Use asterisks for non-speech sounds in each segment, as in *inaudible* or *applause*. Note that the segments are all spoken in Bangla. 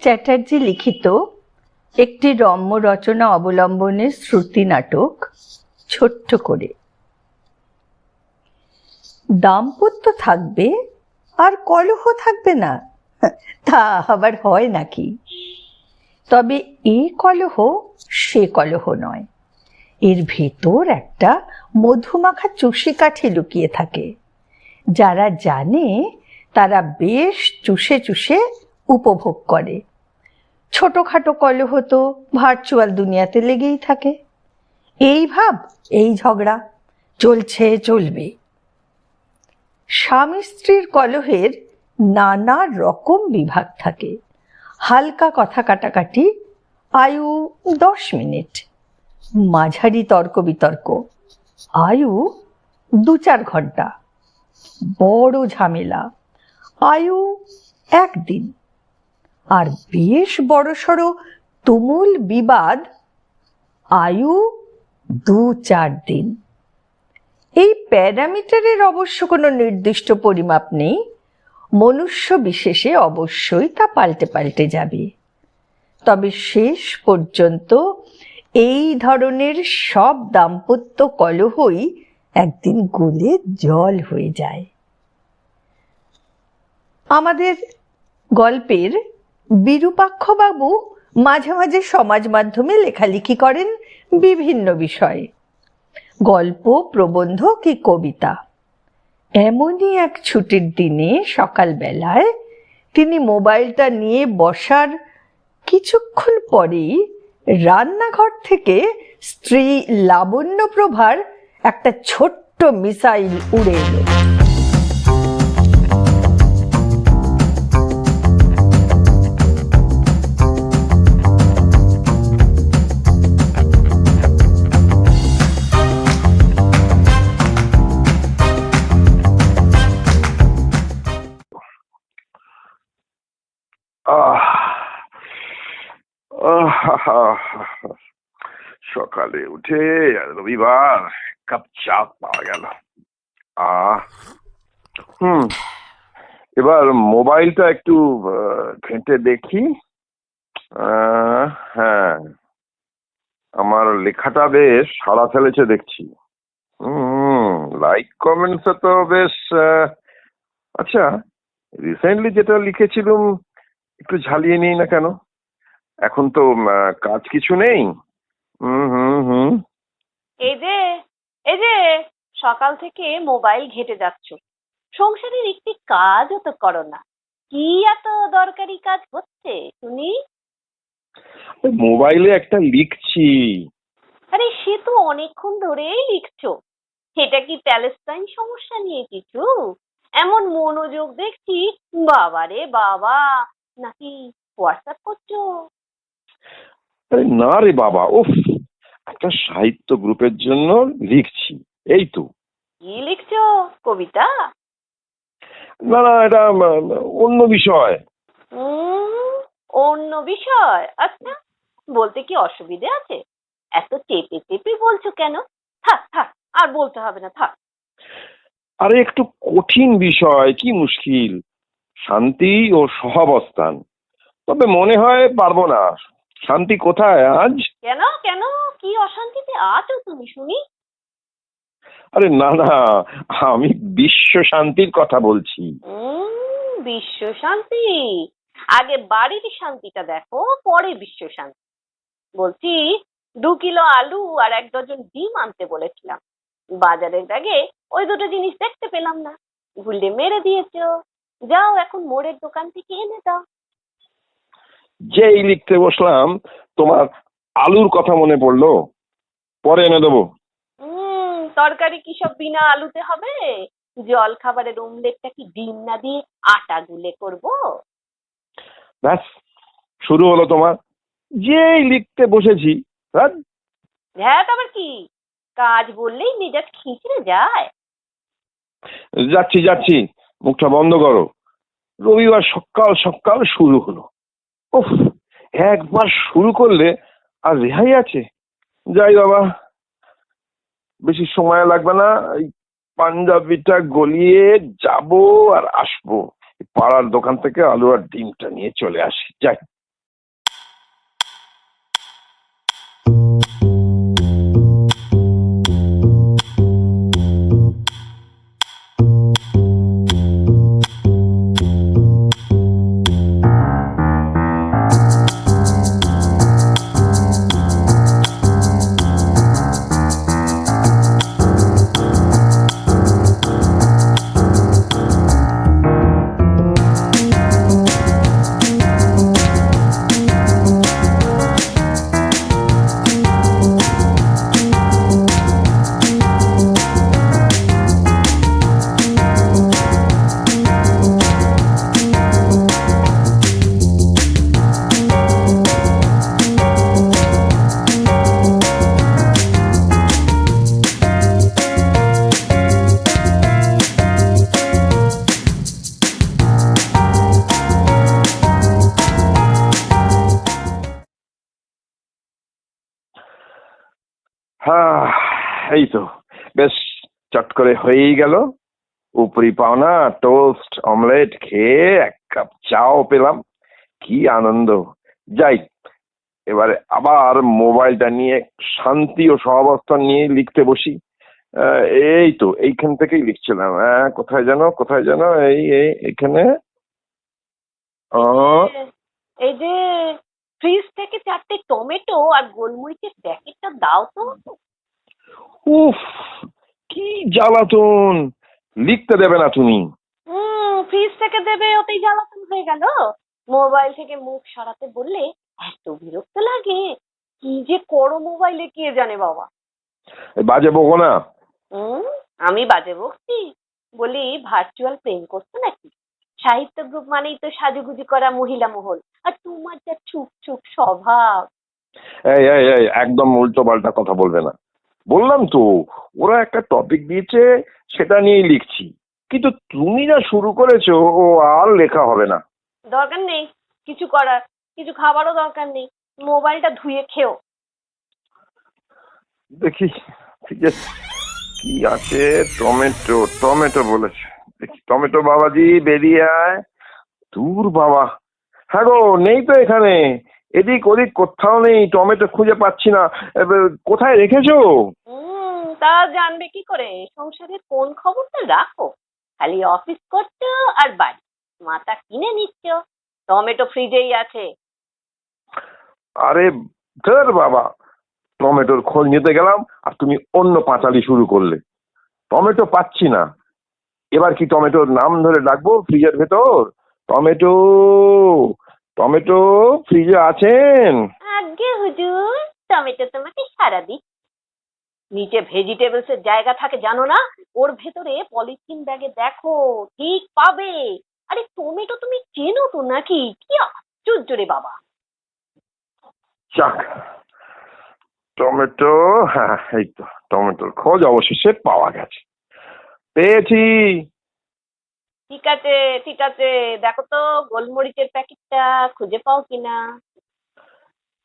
চ্যাটার্জি লিখিত একটি রম্য রচনা অবলম্বনে শ্রুতি নাটক, ছোট্ট করে। দাম্পত্য থাকবে, আর কলহ থাকবে না। তা আবার হয় নাকি? তবে এ কলহ, সে কলহ নয়। এর ভেতর একটা মধুমাখা চুষি কাঠি লুকিয়ে থাকে। যারা জানে, তারা বেশ চুষে চুষে উপভোগ করে। ছোটখাটো কলহ তো ভার্চুয়াল দুনিয়াতে লেগেই থাকে। এই ভাব, এই ঝগড়া চলছে, চলবে। স্বামী স্ত্রীর কলহের নানা রকম বিভাগ থাকে। হালকা কথা কাটাকাটি, আয়ু দশ মিনিট। মাঝারি তর্ক বিতর্ক, আয়ু দু চার ঘণ্টা। বড় ঝামেলা, আয়ু একদিন। আর বেশ বড়সড় তুমুল বিবাদ আয়ু দু চার দিন। এই প্যারামিটারের অবশ্য কোনো নির্দিষ্ট পরিমাপ নেই, মনুষ্য বিশেষে অবশ্যই তা পাল্টে পাল্টে যাবে। তবে শেষ পর্যন্ত এই ধরনের সব দাম্পত্য কলহই একদিন গলে জল হয়ে যায়। আমাদের গল্পের বিরূপাক্ষবাবু মাঝে মাঝে সমাজ মাধ্যমে লেখালেখি করেন বিভিন্ন বিষয়ে। গল্প, প্রবন্ধ কি কবিতা। এমনই এক ছুটির দিনে সকালবেলায় তিনি মোবাইলটা নিয়ে বসার কিছুক্ষণ পরেই রান্নাঘর থেকে স্ত্রী লাবণ্যপ্রভার একটা ছোট্ট মিসাইল উড়ে এলো। *laughs* সকালে উঠে রবিবার কাপ চা পাওয়া গেল। আহ হুম, এবার মোবাইলটা একটু ঘেঁটে দেখি। হ্যাঁ আমার লেখাটা বেশ সাড়া ফেলেছে দেখছি। হুম লাইক কমেন্টসে তো বেশ আচ্ছা রিসেন্টলি যেটা লিখেছিলুম, একটু ঝালিয়ে নিই না কেন? এখন তো কাজ কিছু নেই। হুম হুম হুম। এই যে এই যে সকাল থেকে মোবাইল ঘেটে যাচ্ছ। সংসারের একটি কাজও তো করো না। কি এত দরকারি কাজ হচ্ছে শুনি? মোবাইলে একটা লিখছি। আরে সে তো অনেকক্ষণ ধরেই লিখছো। সেটা কি প্যালেস্টাইন সমস্যা নিয়ে কিছু? এমন মনোযোগ দেখছি বাবারে বাবা নাকি হোয়াটসঅ্যাপ করছ? আরে না রে বাবা উফ একটা সাহিত্য গ্রুপের জন্য লিখছি এই তো। কি লিখছো কবিতা? না না এটা অন্য বিষয়। অন্য বিষয়? আচ্ছা বলতে কি অসুবিধে আছে? এত চেপে চেপে বলছো কেন? থাক থাক আর বলতে হবে না থাক। আরে একটু কঠিন বিষয় কি মুশকিল। শান্তি ও সহাবস্থান। তবে মনে হয় পারব না। শান্তি কোথায় আজ? কেন কেন? কি অশান্তিতে আছো তুমি শুনি। আরে না না আমি বিশ্ব শান্তির কথা বলছি। বিশ্ব শান্তি? আগে বাড়ির শান্তিটা দেখো পরে বিশ্ব শান্তি। বলছি দু কিলো আলু আর এক ডজন ডিম আনতে বলেছিলাম। বাজারের ব্যাগে ওই দুটো জিনিস দেখতে পেলাম না। ভুলে মেরে দিয়েছ। যাও এখন মোড়ের দোকান থেকে এনে দাও। যেই লিখতে বসলাম তোমার আলুর কথা মনে পড়ল? পরে এনে দেবো। তরকারি কি সব বিনা আলুতে হবে? জল খাবারের অমলেটটা কি ডিম না দিয়ে আটা গুলে করব? ব্যাস শুরু হলো তোমার। যেই লিখতে বসেছি হ্যাঁ? আবার কি? কাজ বললেই মেজাজ খিঁচড়ে যায়। যাচ্ছি যাচ্ছি। মুখটা বন্ধ করো। রবিবার সকাল সকাল শুরু হলো। উফ, একবার শুরু করলে আর রেহাই আছে? যাই বাবা, বেশি সময় লাগবে না পাঞ্জাবিটা গলিয়ে যাব আর আসব। পাড়ার দোকান থেকে আলু আর ডিমটা নিয়ে চলে আসি। যাই। এই তো বেশ চট করে হয়েই গেল। উপরি পাওনা টোস্ট অমলেট খেয়ে এক কাপ চাও পেলাম। কি আনন্দ। যাই, এবারে আবার মোবাইলটা নিয়ে শান্তি ও সহাবস্থান নিয়ে লিখতে বসি। এই তো এইখান থেকেই লিখছিলাম। কোথায় যেন কোথায় যেন, এই এই, এখানে। এই যে ফ্রিজ থেকে চারটে টমেটো আর গোলমরিচের প্যাকেটটা দাও তো। উফ কি জ্বালাতন। লিখতে দেবে না তুমি। হুম ফ্রিজ থেকে দেবে ওতেই জ্বালাতন হয়ে গেল। মোবাইল থেকে মুখ সরাতে বললে এত বিরক্ত লাগে। কি যে করো মোবাইলে কে জানে বাবা। বাজে বকো না। হুম আমি বাজে বকছি। বলি ভার্চুয়াল প্রেম করছ নাকি? সাহিত্য গ্রুপ মানেই তো সাজুগুজু করা মহিলা মহল। আর তোমার যা চুপ চুপ স্বভাব। এই এই এই একদম উল্টো পাল্টা কথা বলবে না। বললাম তো ওরা একটা টপিক দিয়েছে সেটা নিয়েই লিখছি। কিন্তু তুমি যা শুরু করেছ ও আর লেখা হবে না। দরকার নেই কিছু করার কিছু খাবারও দরকার নেই মোবাইলটা ধুয়ে খেও। দেখি ঠিক আছে। কি আছে? টমেটো টমেটো বলেছে। দেখি টমেটো বাবাজি বেরিয়ে আয়। দূর বাবা। হ্যাঁ গো নেই তো এখানে। এদিক ওদিক কোথাও নেই টমেটো খুঁজে পাচ্ছি না। কোথায় রেখেছো? তা জানবে কি করে? সংসারের কোন খবরটা রাখো? খালি অফিস করছ আর বাড়ি। মাথা কিনে নিচ্ছ। টমেটো ফ্রিজেই আছে। আরে ধর বাবা। টমেটোর খোঁজ নিতে গেলাম আর তুমি অন্য পাঁচালি শুরু করলে। টমেটো পাচ্ছি না। এবার কি টমেটোর নাম ধরে ডাকবো ফ্রিজের ভেতর? টমেটো টমেটো ফ্রিজে আছেন? আগে হুজুর টমেটো তোমাকে সারা দিই নিচে ভেজিটেবলস এর জায়গা থাকে জানো না? ওর ভেতরে পলিথিন ব্যাগে দেখো ঠিক পাবে। আরে টমেটো তুমি চেনো তো নাকি? কি আশ্চর্য রে বাবা। যাক টমেটো হ্যাঁ এই তো টমেটোর খোঁজ অবশেষে পাওয়া গেছে। পেয়েছি। ঠিক আছে ঠিক আছে দেখো তো গোলমরিচের প্যাকেটটা খুঁজে পাও কিনা।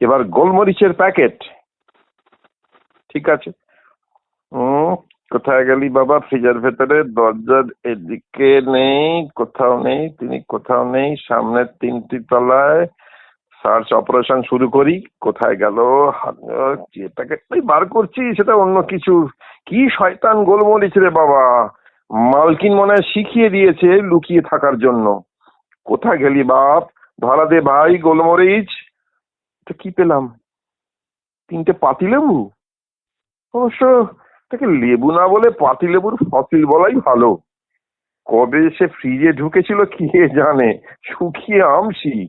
এবার গোলমরিচের প্যাকেট ঠিক আছে। হুম কোথায় গেলি বাবা? ফ্রিজের ভেতরে দরজার এদিকে নেই, কোথাও নেই, তিনি কোথাও নেই। সামনের তিনটি তলায় সার্চ অপারেশন শুরু করি, কোথায় গেল? হাত- যে প্যাকেটটাই বার করছি, সেটা অন্য কিছু। কি শয়তান গোলমরিচ রে বাবা! মালকিন মনে হয় শিখিয়ে দিয়েছে লুকিয়ে থাকার জন্য। কোথায় গেলি বাপ? ধরা দে ভাই গোলমরিচ। তো কি পেলাম? তিনটে পাতিলেবু অবশ্য তাকে লেবু না বলে পাতিলেবুর ফসিল বলাই ভালো। কবে সে ফ্রিজে ঢুকেছিল কে জানে? শুকিয়ে আমসি।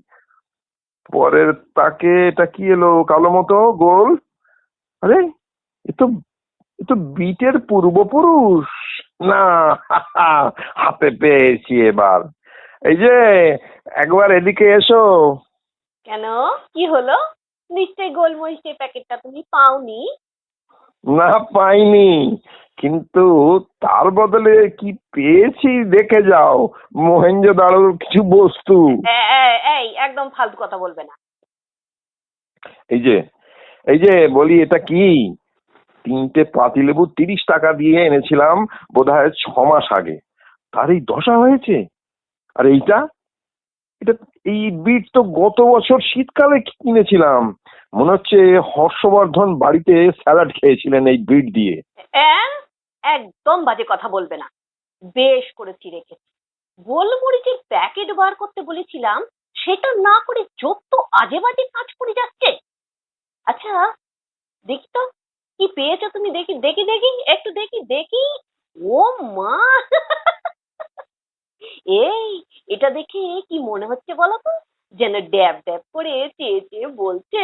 পরের তাকে এটা কি এলো, কালো মতো, গোল? আরে, এ তো এ তো বিটের পূর্বপুরুষ। না, *laughs* হাতে পেয়েছি এবার। এই যে, একবার এদিকে এসো। কেন? কি হলো? নিশ্চয়ই গোলমরিচের প্যাকেটটা তুমি পাওনি। না পাইনি। কিন্তু তার বদলে কি পেয়েছি দেখে যাও মহেঞ্জো দাঁড়োর কিছু বস্তু। এই একদম ফালতু কথা বলবে না। এই যে এই যে বলি এটা কি? তিনটে পাতিলেবু তিরিশ টাকা দিয়ে এনেছিলাম বোধহয় ছ মাস আগে। তার এই দশা হয়েছে? আর এইটা? এটা এই বিট তো গত বছর শীতকালে কিনেছিলাম। মনে হচ্ছে হর্ষবর্ধন বাড়িতে স্যালাড খেয়েছিলেন এই বিট দিয়ে। একদম বাজে কথা বলবে না। বেশ করেছি রেখেছি গোলমরিচের প্যাকেট বার করতে বলেছিলাম, সেটা না করে যত আজে বাজে কাজ করে যাচ্ছে। আচ্ছা দেখি তো, কি পেয়েছ তুমি? দেখি দেখি দেখি, একটু দেখি দেখি। ও মা! এই, এটা দেখে কি মনে হচ্ছে বলো তো? যেন ড্যাব ড্যাব করে চেয়ে চেয়ে বলছে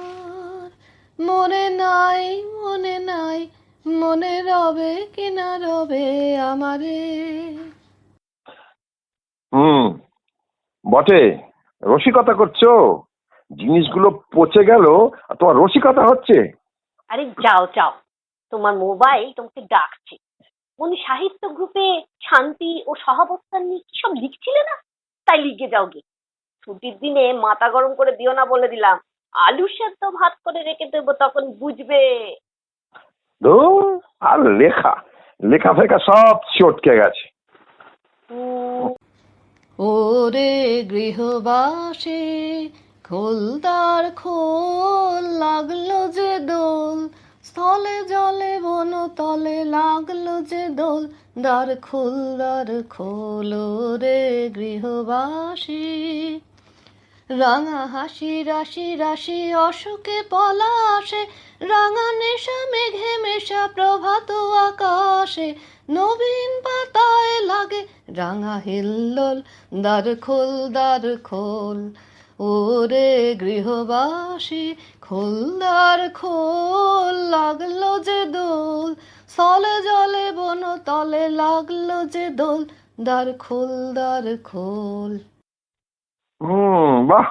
মনে নাই মনে নাই মনে রবে কি না রবে আমারে। হুম বটে রসিকতা করছ? জিনিসগুলো পচে গেল আর তোমার রসিকতা হচ্ছে? আরে যাও যাও তোমার মোবাইল তোমাকে ডাকছে। উনি সাহিত্য গ্রুপে শান্তি ও সহাবস্থান নিয়ে কি সব লিখছিলে না? তাই লিখে যাও গে ছুটির দিনে মাথা গরম করে দিও না বলে দিলাম। আলু সেদ্ধ ভাত করে রেখে দেবো তখন বুঝবে। ধুর, আর লেখা। লেখা ফেখা সব চটকে গেছে। ওরে গৃহবাসী খোলদার খোল লাগল যে দোল। স্থলে জলে বন তলে লাগল যে দোল। দ্বার খোল দ্বার খোল রে গৃহবাসী। রাঙা হাসি, রাশি রাশি, অশোকে পলাশে রাঙা নেশা, মেঘে মেশা, প্রভাত আকাশে। নবীন পাতায় লাগে রাঙা হিল্লোল, দ্বার খোল দ্বার খোল। ওরে গৃহবাসী, খোল, দ্বার খোল, লাগল যে দোল। স্থলে জলে বন তলে লাগল যে দোল, দ্বার খোল দ্বার খোল। হুম বাহ!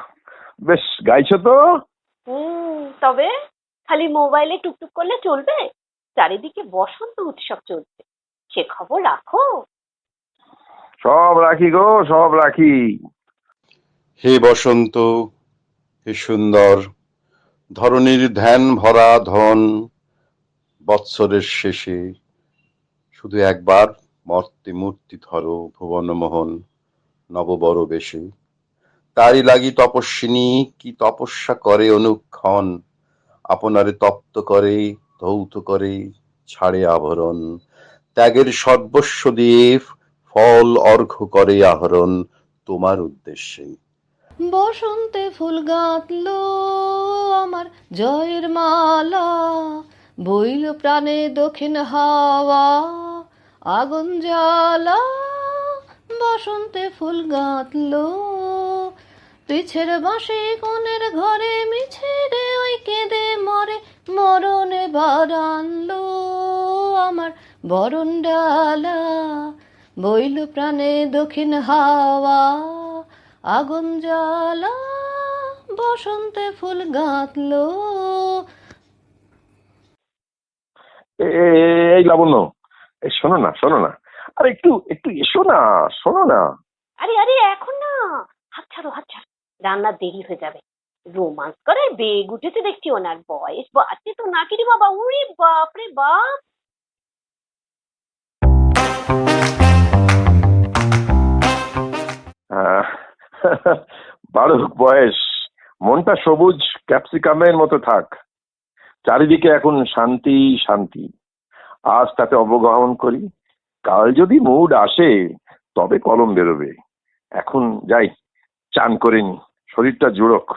বেশ গাইছো তো? হুম তবে খালি মোবাইলে টুকটুক করলে চলবে? চারিদিকে বসন্ত উৎসব চলছে। সে খবর রাখো। সব রাখি গো সব রাখি। হে বসন্ত হে সুন্দর ধরণীর ধ্যান ভরা ধন বৎসরের শেষে শুধু একবার মর্তে মূর্তি ধরো ভুবনমোহন নববর বেশে তারই লাগি তপস্বিনী, কি তপস্যা করে অনুক্ষণ? আপনারে তপ্ত করে, ধৌত করে ছাড়ে আভরণ ত্যাগের সর্বস্ব দিয়ে ফল অর্ঘ করে আহরণ তোমার উদ্দেশ্যে। বসন্তে ফুল গাঁথলো আমার জয়ের মালা, বইল প্রাণে দক্ষিণ হাওয়া, আগুন জ্বালা। বসন্তে ফুল গাঁথলো পিছের বাঁশি কোণের ঘরে মিছে রে ওই কেঁদে মরে। মরণে বারানলো আমার বরণ ডালা। বইল প্রাণে দক্ষিণ হাওয়া আগুন জ্বালা বসন্তে ফুল গাঁথলো। এই লাবণ্য এই শোনো না শোনো না। আর একটু একটু এসো না শোনো না। আরে আরে এখন না। হাত ছাড়ো হাত ছাড়ো। রান্নার দেরি হয়ে যাবে। রোমান্স করে বেগ উঠেছে দেখছি ওনার বয়স বাড়ছে তো নাকি রে বাবা উড়ি বাপ! রে বাপ বারুক বয়স, মনটা সবুজ, ক্যাপসিকামের মতো থাক। চারিদিকে এখন শান্তি শান্তি। আজ তাতে অবগাহন করি, কাল যদি মুড আসে, তবে কলম বেরোবে। এখন যাই, চান করে নি। শরীরটা জোড়ক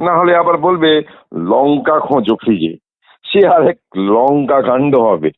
না হলে আবার বলবে, লঙ্কা খোঁজো ফ্রিজে। সে আর এক লঙ্কা কাণ্ড হবে।